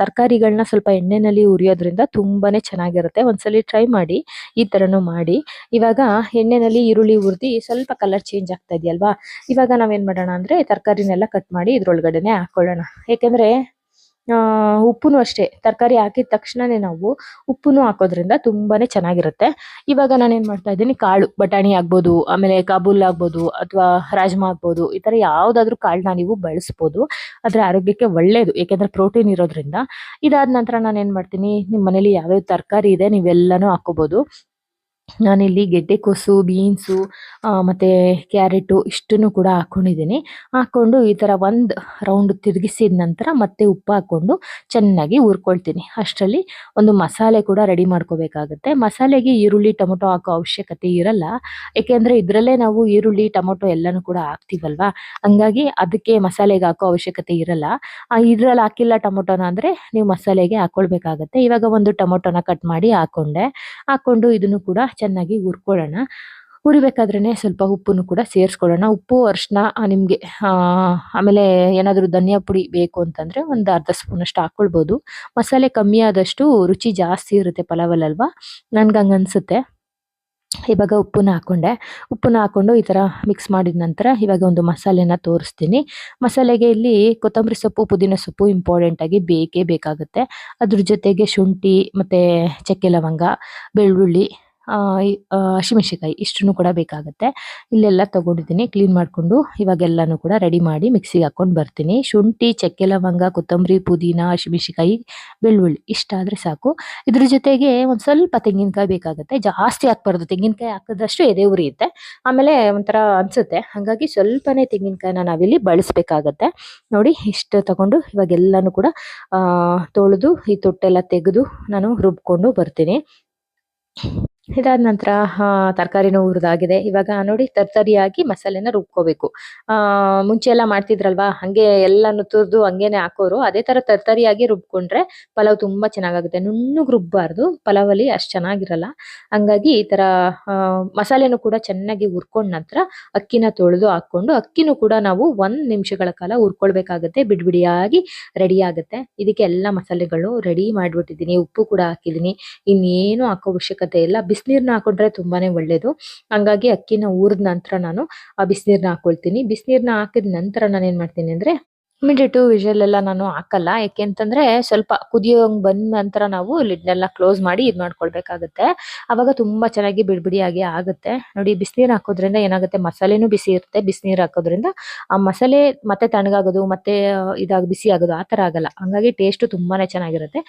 ತರಕಾರಿಗಳನ್ನ ಸ್ವಲ್ಪ ಎಣ್ಣೆನಲ್ಲಿ ಉರಿಯೋದ್ರಿಂದ ತುಂಬಾ ಚೆನ್ನಾಗಿರುತ್ತೆ. ಒಂದ್ಸಲಿ ಟ್ರೈ ಮಾಡಿ, ಈ ಥರನೂ ಮಾಡಿ. ಇವಾಗ ಎಣ್ಣೆನಲ್ಲಿ ಈರುಳ್ಳಿ ಹುರಿದಿ ಸ್ವಲ್ಪ ಕಲರ್ ಚೇಂಜ್ ಆಗ್ತಾ ಇದೆಯಲ್ವಾ? ಇವಾಗ ನಾವೇನು ಮಾಡೋಣ ಅಂದರೆ ತರಕಾರಿನೆಲ್ಲ ಕಟ್ ಮಾಡಿ ಇದ್ರೊಳಗಡೆನೆ ಹಾಕೊಳ್ಳೋಣ. ಯಾಕಂದ್ರೆ ಆ, ಉಪ್ಪುನು ಅಷ್ಟೇ, ತರಕಾರಿ ಹಾಕಿದ ತಕ್ಷಣನೇ ನಾವು ಉಪ್ಪುನು ಹಾಕೋದ್ರಿಂದ ತುಂಬಾನೇ ಚೆನ್ನಾಗಿರುತ್ತೆ. ಇವಾಗ ನಾನು ಏನ್ ಮಾಡ್ತಾ ಇದ್ದೀನಿ, ಕಾಳು, ಬಟಾಣಿ ಆಗ್ಬೋದು ಆಮೇಲೆ ಕಾಬೂಲ್ ಆಗ್ಬೋದು ಅಥವಾ ರಾಜ್ಮಾ ಆಗ್ಬೋದು ಈ ತರ ಯಾವ್ದಾದ್ರು ಕಾಳನ್ನ ನೀವು ಬಳಸ್ಬೋದು ಅದ್ರ ಆರೋಗ್ಯಕ್ಕೆ ಒಳ್ಳೇದು, ಏಕೆಂದರೆ ಪ್ರೋಟೀನ್ ಇರೋದ್ರಿಂದ. ಇದಾದ ನಂತರ ನಾನು ಏನ್ ಮಾಡ್ತೀನಿ ನಿಮ್ ಮನೇಲಿ ಯಾವ್ಯಾವ ತರಕಾರಿ ಇದೆ ನೀವೆಲ್ಲಾನು ಹಾಕೋಬಹುದು ನಾನಿಲ್ಲಿ ಗೆಡ್ಡೆಕೋಸು ಬೀನ್ಸು ಮತ್ತೆ ಕ್ಯಾರೆಟು ಇಷ್ಟನ್ನು ಕೂಡ ಹಾಕ್ಕೊಂಡಿದ್ದೀನಿ ಹಾಕೊಂಡು ಈ ಥರ ಒಂದು ರೌಂಡ್ ತಿರುಗಿಸಿದ ನಂತರ ಮತ್ತೆ ಉಪ್ಪು ಹಾಕೊಂಡು ಚೆನ್ನಾಗಿ ಹುರ್ಕೊಳ್ತೀನಿ. ಅಷ್ಟರಲ್ಲಿ ಒಂದು ಮಸಾಲೆ ಕೂಡ ರೆಡಿ ಮಾಡ್ಕೋಬೇಕಾಗುತ್ತೆ. ಮಸಾಲೆಗೆ ಈರುಳ್ಳಿ, ಟೊಮೊಟೊ ಹಾಕೋ ಅವಶ್ಯಕತೆ ಇರಲ್ಲ. ಯಾಕೆಂದ್ರೆ ಇದ್ರಲ್ಲೇ ನಾವು ಈರುಳ್ಳಿ, ಟೊಮೊಟೊ ಎಲ್ಲನೂ ಕೂಡ ಹಾಕ್ತೀವಲ್ವಾ? ಹಂಗಾಗಿ ಅದಕ್ಕೆ ಮಸಾಲೆಗೆ ಹಾಕೋ ಅವಶ್ಯಕತೆ ಇರಲ್ಲ. ಇದರಲ್ಲಿ ಹಾಕಿಲ್ಲ ಟೊಮೊಟೊನ ಅಂದರೆ ನೀವು ಮಸಾಲೆಗೆ ಹಾಕ್ಕೊಳ್ಬೇಕಾಗತ್ತೆ ಇವಾಗ ಒಂದು ಟೊಮೊಟೊನ ಕಟ್ ಮಾಡಿ ಹಾಕೊಂಡೆ. ಹಾಕೊಂಡು ಇದನ್ನು ಕೂಡ ಚೆನ್ನಾಗಿ ಹುರ್ಕೊಳ್ಳೋಣ. ಹುರಿಬೇಕಾದ್ರೆ ಸ್ವಲ್ಪ ಉಪ್ಪನ್ನು ಕೂಡ ಸೇರಿಸ್ಕೊಳ್ಳೋಣ. ಉಪ್ಪು ಅರಿಶಿನ ನಿಮಗೆ ಆಮೇಲೆ ಏನಾದರೂ ಧನಿಯಾ ಪುಡಿ ಬೇಕು ಅಂತಂದರೆ ಒಂದು ಅರ್ಧ ಸ್ಪೂನ್ ಹಾಕ್ಕೊಳ್ಬೋದು. ಮಸಾಲೆ ಕಮ್ಮಿ ಆದಷ್ಟು ರುಚಿ ಜಾಸ್ತಿ ಇರುತ್ತೆ ಪಲಾವಲ್ಲಲ್ವಾ ನನ್ಗೆ ಹಂಗೆ ಅನಿಸುತ್ತೆ. ಇವಾಗ ಉಪ್ಪನ್ನ ಹಾಕೊಂಡೆ. ಉಪ್ಪನ್ನ ಹಾಕೊಂಡು ಈ ಥರ ಮಿಕ್ಸ್ ಮಾಡಿದ ನಂತರ ಇವಾಗ ಒಂದು ಮಸಾಲೆನ ತೋರಿಸ್ತೀನಿ. ಮಸಾಲೆಗೆ ಇಲ್ಲಿ ಕೊತ್ತಂಬರಿ ಸೊಪ್ಪು, ಪುದೀನ ಸೊಪ್ಪು ಇಂಪಾರ್ಟೆಂಟಾಗಿ ಬೇಕೇ ಬೇಕಾಗುತ್ತೆ. ಅದ್ರ ಜೊತೆಗೆ ಶುಂಠಿ ಮತ್ತು ಚಕ್ಕೆ ಲವಂಗ, ಬೆಳ್ಳುಳ್ಳಿ ಆ, ಇಷ್ಟನ್ನು ಕೂಡ ಬೇಕಾಗುತ್ತೆ. ಇಲ್ಲೆಲ್ಲ ತಗೊಂಡಿದ್ದೀನಿ ಕ್ಲೀನ್ ಮಾಡಿಕೊಂಡು ಇವಾಗೆಲ್ಲನೂ ಕೂಡ ರೆಡಿ ಮಾಡಿ ಮಿಕ್ಸಿಗೆ ಹಾಕ್ಕೊಂಡು ಬರ್ತೀನಿ. ಶುಂಠಿ ಚಕ್ಕೆ ಲವಂಗ ಕೊತ್ತಂಬರಿ ಪುದೀನ ಹಸಿಮೆಣಸಿಕಾಯಿ ಬೆಳ್ಳುಳ್ಳಿ ಇಷ್ಟಾದರೆ ಸಾಕು. ಇದ್ರ ಜೊತೆಗೆ ಒಂದು ಸ್ವಲ್ಪ ತೆಂಗಿನಕಾಯಿ ಬೇಕಾಗುತ್ತೆ. ಜಾಸ್ತಿ ಹಾಕ್ಬಾರ್ದು. ತೆಂಗಿನಕಾಯಿ ಹಾಕಿದಷ್ಟು ಎದೆ ಉರಿಯುತ್ತೆ ಆಮೇಲೆ ಒಂಥರ ಅನಿಸುತ್ತೆ. ಹಾಗಾಗಿ ಸ್ವಲ್ಪನೇ ತೆಂಗಿನಕಾಯಿನ ನಾವಿಲ್ಲಿ ಬಳಸಬೇಕಾಗತ್ತೆ. ನೋಡಿ ಇಷ್ಟು ತಗೊಂಡು ಇವಾಗೆಲ್ಲನೂ ಕೂಡ ತೊಳೆದು ಈ ತೊಟ್ಟೆಲ್ಲ ತೆಗೆದು ನಾನು ರುಬ್ಕೊಂಡು ಬರ್ತೀನಿ. ಇದಾದ ನಂತರ ತರಕಾರಿನೂ ಹುರಿದಾಗಿದೆ. ಇವಾಗ ನೋಡಿ ತರ್ತರಿಯಾಗಿ ಮಸಾಲೆನ ರುಬ್ಕೋಬೇಕು. ಮುಂಚೆ ಎಲ್ಲ ಮಾಡ್ತಿದ್ರಲ್ವಾ, ಹಂಗೆ ಎಲ್ಲಾನು ತುರ್ದು ಹಂಗೇನೆ ಹಾಕೋರು, ಅದೇ ತರ ತರ್ತರಿಯಾಗಿ ರುಬ್ಕೊಂಡ್ರೆ ಪಲಾವ್ ತುಂಬಾ ಚೆನ್ನಾಗಾಗುತ್ತೆ. ನುಣ್ಣಗ್ ರುಬ್ಬಾರ್ದು, ಪಲಾವಲ್ಲಿ ಅಷ್ಟು ಚೆನ್ನಾಗಿರಲ್ಲ. ಹಂಗಾಗಿ ಈ ತರ ಮಸಾಲೆನೂ ಕೂಡ ಚೆನ್ನಾಗಿ ಹುರ್ಕೊಂಡ್ ನಂತರ ಅಕ್ಕಿನ ತೊಳೆದು ಹಾಕೊಂಡು ಅಕ್ಕಿನೂ ಕೂಡ ನಾವು ಒಂದ್ ನಿಮಿಷಗಳ ಕಾಲ ಹುರ್ಕೊಳ್ಬೇಕಾಗತ್ತೆ, ಬಿಡ್ಬಿಡಿಯಾಗಿ ರೆಡಿ ಆಗುತ್ತೆ ಇದಕ್ಕೆ ಎಲ್ಲ ಮಸಾಲೆಗಳು ರೆಡಿ ಮಾಡ್ಬಿಟ್ಟಿದ್ದೀನಿ, ಉಪ್ಪು ಕೂಡ ಹಾಕಿದೀನಿ ಇನ್ನೇನು ಹಾಕೋ ಅವಶ್ಯಕತೆ ಇಲ್ಲ. ಬಿಸಿನೀರ್ನ ಹಾಕೊಂಡ್ರೆ ತುಂಬಾನೇ ಒಳ್ಳೇದು. ಹಂಗಾಗಿ ಅಕ್ಕಿನ ಊರಿದ ನಂತರ ನಾನು ಆ ಬಿಸಿನೀರ್ನ ಹಾಕೊಳ್ತೀನಿ. ಬಿಸಿನೀರ್ನ ಹಾಕಿದ ನಂತರ ನಾನು ಏನು ಮಾಡ್ತೀನಿ ಅಂದ್ರೆ ಇಮಿಡಿಯೇಟು ವಿಷಲ್ ಎಲ್ಲ ನಾನು ಹಾಕಲ್ಲ. ಯಾಕೆ ಅಂತಂದ್ರೆ ಸ್ವಲ್ಪ ಕುದಿಯೋಂಗ್ ಬಂದ ನಂತರ ನಾವು ಲಿಡ್ನೆಲ್ಲ ಕ್ಲೋಸ್ ಮಾಡಿ ಇದ್ ಮಾಡ್ಕೊಳ್ಬೇಕಾಗುತ್ತೆ. ಅವಾಗ ತುಂಬಾ ಚೆನ್ನಾಗಿ ಬಿಡಿ ಬಿಡಿಯಾಗಿ ಆಗುತ್ತೆ. ನೋಡಿ, ಬಿಸಿನೀರ್ ಹಾಕೋದ್ರಿಂದ ಏನಾಗುತ್ತೆ? ಮಸಾಲೆನು ಬಿಸಿ ಇರುತ್ತೆ. ಬಿಸಿನೀರ್ ಹಾಕೋದ್ರಿಂದ ಆ ಮಸಾಲೆ ಮತ್ತೆ ತಣ್ಣಗಾಗೋದು, ಮತ್ತೆ ಇದಾಗಿ ಬಿಸಿ ಆಗೋದು ಆ ತರ ಆಗಲ್ಲ. ಹಂಗಾಗಿ ಟೇಸ್ಟ್ ತುಂಬಾನೇ ಚೆನ್ನಾಗಿರುತ್ತೆ.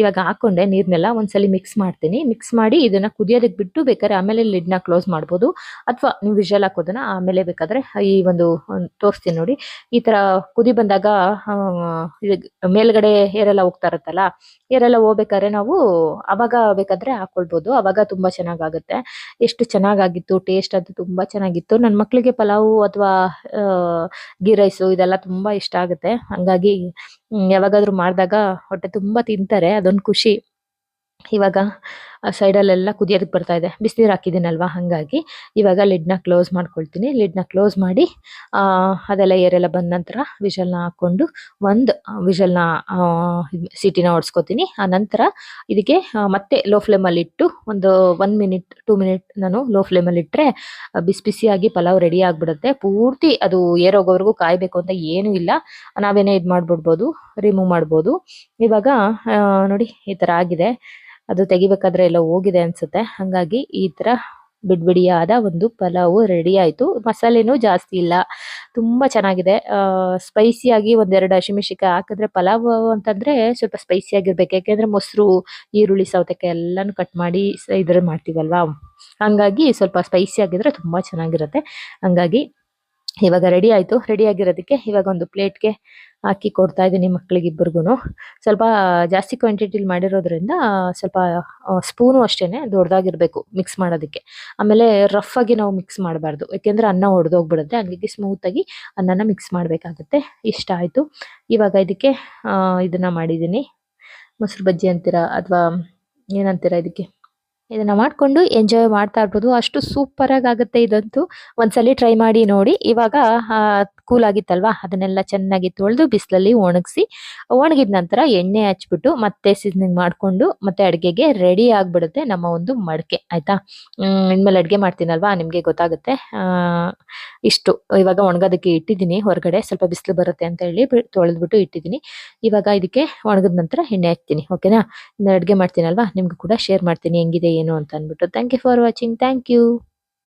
ಇವಾಗ ಹಾಕೊಂಡೆ ನೀರ್ನೆಲ್ಲ ಒಂದ್ಸಲಿ ಮಿಕ್ಸ್ ಮಾಡ್ತೀನಿ. ಮಿಕ್ಸ್ ಮಾಡಿ ಇದನ್ನ ಕುದಿಯೋದಕ್ಕೆ ಬಿಟ್ಟು ಬೇಕಾದ್ರೆ ಆಮೇಲೆ ಲಿಡ್ನ ಕ್ಲೋಸ್ ಮಾಡ್ಬೋದು. ಅಥವಾ ನೀವು ವಿಷಲ್ ಹಾಕೋದನ್ನ ಆಮೇಲೆ ಬೇಕಾದ್ರೆ ಈ ಒಂದು ತೋರಿಸ್ತೀನಿ ನೋಡಿ. ಈ ತರ ಕುದಿ ಬಂದಾಗ ಮೇಲ್ಗಡೆ ಏರೆಲ್ಲ ಹೋಗ್ತಾ ಇರುತ್ತಲ್ಲ ಏರೆಲ್ಲ ಹೋಗ್ಬೇಕಾದ್ರೆ ನಾವು ಅವಾಗ ಬೇಕಾದ್ರೆ ಹಾಕೊಳ್ಬೋದು. ಅವಾಗ ತುಂಬಾ ಚೆನ್ನಾಗಾಗುತ್ತೆ. ಎಷ್ಟು ಚೆನ್ನಾಗಾಗಿತ್ತು ಟೇಸ್ಟ್ ಅದು ತುಂಬಾ ಚೆನ್ನಾಗಿತ್ತು. ನನ್ನ ಮಕ್ಕಳಿಗೆ ಪಲಾವು ಅಥವಾ ಗೀ ರೈಸು ಇದೆಲ್ಲ ತುಂಬಾ ಇಷ್ಟ ಆಗುತ್ತೆ. ಹಂಗಾಗಿ ಯಾವಾಗಾದ್ರೂ ಮಾಡಿದಾಗ ಹೊಟ್ಟೆ ತುಂಬಾ ತಿಂತಾರೆ, ಅದೊಂದು ಖುಷಿ. ಇವಾಗ ಸೈಡಲ್ಲೆಲ್ಲ ಕುದಿಯೋದಕ್ಕೆ ಬರ್ತಾ ಇದೆ. ಬಿಸಿನೀರು ಹಾಕಿದ್ದೀನಲ್ವಾ? ಹಾಗಾಗಿ ಇವಾಗ ಲಿಡ್ನ ಕ್ಲೋಸ್ ಮಾಡ್ಕೊಳ್ತೀನಿ. ಲಿಡ್ನ ಕ್ಲೋಸ್ ಮಾಡಿ ಅದೆಲ್ಲ ಏರೆಲ್ಲ ಬಂದ ನಂತರ ವಿಷಲ್ನ ಹಾಕೊಂಡು ಒಂದು ವಿಷಲ್ನ ಸಿಟಿನ ಹೊಡ್ಸ್ಕೊತೀನಿ ಆ ನಂತರ ಇದಕ್ಕೆ ಮತ್ತೆ ಲೋ ಫ್ಲೇಮಲ್ಲಿ ಇಟ್ಟು ಒಂದು ಒನ್ ಮಿನಿಟ್ ಟೂ ಮಿನಿಟ್ ನಾನು ಲೋ ಫ್ಲೇಮಲ್ಲಿ ಇಟ್ಟರೆ ಬಿಸಿ ಬಿಸಿಯಾಗಿ ಪಲಾವ್ ರೆಡಿ ಆಗಿಬಿಡುತ್ತೆ. ಪೂರ್ತಿ ಅದು ಏರೋಗೋವರೆಗೂ ಕಾಯಬೇಕು ಅಂತ ಏನೂ ಇಲ್ಲ. ನಾವೇನೇ ಇದು ಮಾಡಿಬಿಡ್ಬೋದು ರಿಮೂವ್ ಮಾಡ್ಬೋದು. ಇವಾಗ ನೋಡಿ ಈ ಥರ ಆಗಿದೆ. ಅದು ತೆಗಿಬೇಕಾದ್ರೆ ಎಲ್ಲ ಹೋಗಿದೆ ಅನ್ಸುತ್ತೆ. ಹಂಗಾಗಿ ಈ ತರ ಬಿಡ್ಬಿಡಿಯಾದ ಒಂದು ಪಲಾವು ರೆಡಿ ಆಯ್ತು. ಮಸಾಲೆನೂ ಜಾಸ್ತಿ ಇಲ್ಲ. ತುಂಬಾ ಚೆನ್ನಾಗಿದೆ. ಸ್ಪೈಸಿ ಆಗಿ ಒಂದೆರಡು ಹಸಿಮೆಣಸಿಕಾಯಿ ಹಾಕಿದ್ರೆ ಪಲಾವ್ ಅಂತಂದ್ರೆ ಸ್ವಲ್ಪ ಸ್ಪೈಸಿ ಆಗಿರ್ಬೇಕು. ಯಾಕೆಂದ್ರೆ ಮೊಸರು, ಈರುಳ್ಳಿ, ಸೌತೆಕಾಯಿ ಎಲ್ಲಾನು ಕಟ್ ಮಾಡಿ ಇದ್ರ ಮಾಡ್ತೀವಲ್ವಾ? ಹಂಗಾಗಿ ಸ್ವಲ್ಪ ಸ್ಪೈಸಿ ಆಗಿದ್ರೆ ತುಂಬಾ ಚೆನ್ನಾಗಿರುತ್ತೆ. ಹಂಗಾಗಿ ಇವಾಗ ರೆಡಿ ಆಯ್ತು. ರೆಡಿ ಆಗಿರೋದಕ್ಕೆ ಇವಾಗ ಒಂದು ಪ್ಲೇಟ್ಗೆ ಹಾಕಿ ಕೊಡ್ತಾ ಇದ್ದೀನಿ ಮಕ್ಳಿಗಿಬ್ಬರಿಗೂ ಸ್ವಲ್ಪ ಜಾಸ್ತಿ ಕ್ವಾಂಟಿಟಿಲಿ ಮಾಡಿರೋದ್ರಿಂದ ಸ್ವಲ್ಪ ಸ್ಪೂನು ಅಷ್ಟೇನೆ ದೊಡ್ಡದಾಗಿರ್ಬೇಕು ಮಿಕ್ಸ್ ಮಾಡೋದಕ್ಕೆ. ಆಮೇಲೆ ರಫ್ ಆಗಿ ನಾವು ಮಿಕ್ಸ್ ಮಾಡಬಾರ್ದು. ಯಾಕೆಂದ್ರೆ ಅನ್ನ ಒಡೆದೋಗ್ಬಿಡುತ್ತೆ. ಹಂಗಾಗಿ ಸ್ಮೂತ್ ಆಗಿ ಅನ್ನನ ಮಿಕ್ಸ್ ಮಾಡಬೇಕಾಗುತ್ತೆ. ಇಷ್ಟ ಆಯ್ತು. ಇವಾಗ ಇದಕ್ಕೆ ಇದನ್ನ ಮಾಡಿದ್ದೀನಿ. ಮೊಸರು ಬಜ್ಜಿ ಅಂತೀರಾ ಅಥವಾ ಏನಂತೀರಾ ಇದಕ್ಕೆ? ಇದನ್ನ ಮಾಡಿಕೊಂಡು ಎಂಜಾಯ್ ಮಾಡ್ತಾ ಇರ್ಬೋದು. ಅಷ್ಟು ಸೂಪರ್ ಆಗಿ ಆಗುತ್ತೆ ಇದಂತೂ. ಒಂದ್ಸಲಿ ಟ್ರೈ ಮಾಡಿ ನೋಡಿ. ಇವಾಗ ಕೂಲ್ ಆಗಿತ್ತಲ್ವಾ? ಅದನ್ನೆಲ್ಲ ಚೆನ್ನಾಗಿ ತೊಳೆದು ಬಿಸಿಲಲ್ಲಿ ಒಣಗಿಸಿ, ಒಣಗಿದ ನಂತರ ಎಣ್ಣೆ ಹಚ್ಬಿಟ್ಟು ಮತ್ತೆ ಸೀಸನಿಂಗ್ ಮಾಡ್ಕೊಂಡು ಮತ್ತೆ ಅಡುಗೆಗೆ ರೆಡಿ ಆಗ್ಬಿಡುತ್ತೆ ನಮ್ಮ ಒಂದು ಮಡಕೆ, ಆಯ್ತಾ? ಇನ್ಮೇಲೆ ಅಡುಗೆ ಮಾಡ್ತೀನಲ್ವಾ? ನಿಮ್ಗೆ ಗೊತ್ತಾಗುತ್ತೆ. ಇಷ್ಟು. ಇವಾಗ ಒಣಗೋದಕ್ಕೆ ಇಟ್ಟಿದ್ದೀನಿ. ಹೊರಗಡೆ ಸ್ವಲ್ಪ ಬಿಸಿಲು ಬರುತ್ತೆ ಅಂತ ಹೇಳಿ ತೊಳೆದ್ಬಿಟ್ಟು ಇಟ್ಟಿದ್ದೀನಿ. ಇವಾಗ ಇದಕ್ಕೆ ಒಣಗಿದ ನಂತರ ಎಣ್ಣೆ ಹಾಕ್ತೀನಿ, ಓಕೆನಾ? ಅಡುಗೆ ಮಾಡ್ತೀನಲ್ವಾ? ನಿಮ್ಗೆ ಕೂಡ ಶೇರ್ ಮಾಡ್ತೀನಿ ಹೆಂಗಿದೆ, ಏನು ಅಂತ ಅಂದ್ಬಿಟ್ಟು. Thank you for watching thank you